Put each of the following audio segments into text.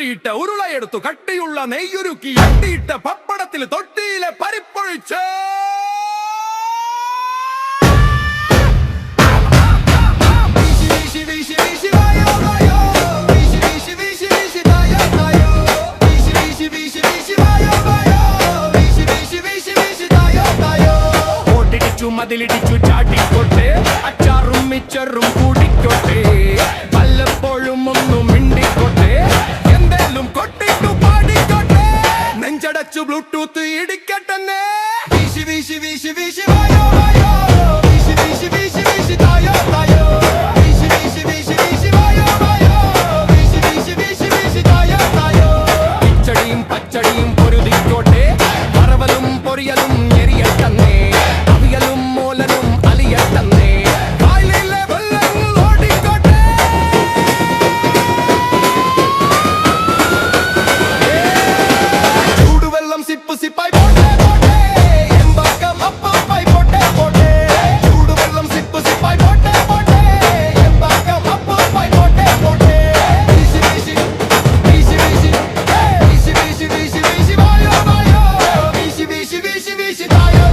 ഉരുട്ടിയിട്ട ഉരുളയെടുത്തു കട്ടിയുള്ള നെയ്യുരുക്കി അട്ടിയിട്ട പപ്പടത്തിൽ തൊട്ടിയിലെ പരിപ്പൊഴിച്ച് മതിലിടിച്ചു ചാട്ടിക്കോട്ടെ അച്ചാറും മിച്ചറും കൂടിക്കോട്ടെ ബ്ലൂടൂത്ത് ഇടിക്കട്ടെന്നേ. വീശി വീശി വീശി വീശി വായ. Felicidade.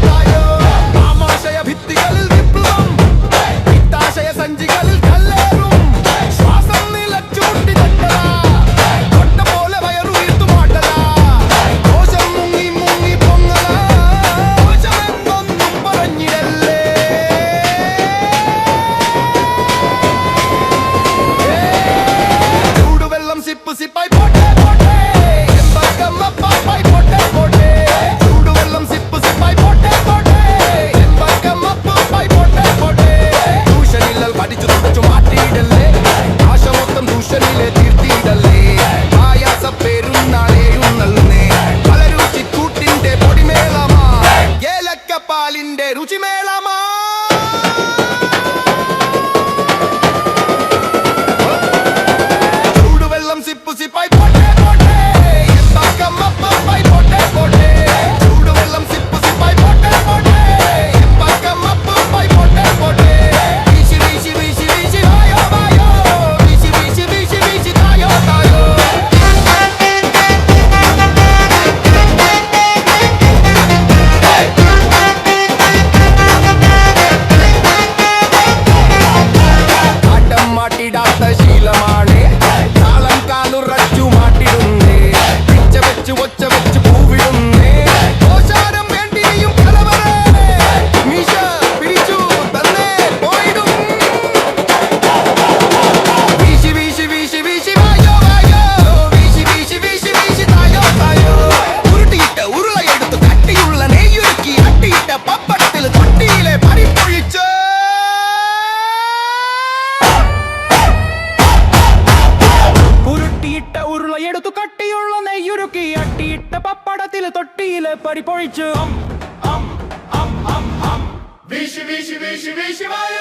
মেলা வச்ச வச்சு பூவிடும் கோஷாரம் வேண்டியும் கலவர. மீஷா பிரிச்சு தந்தே எடுத்து கட்டி കൈയുരുക്കി അട്ടിയിട്ട പപ്പടത്തിൽ തൊട്ടിയിൽ വിഷു വിഷു വിഷു വിഷു വീശി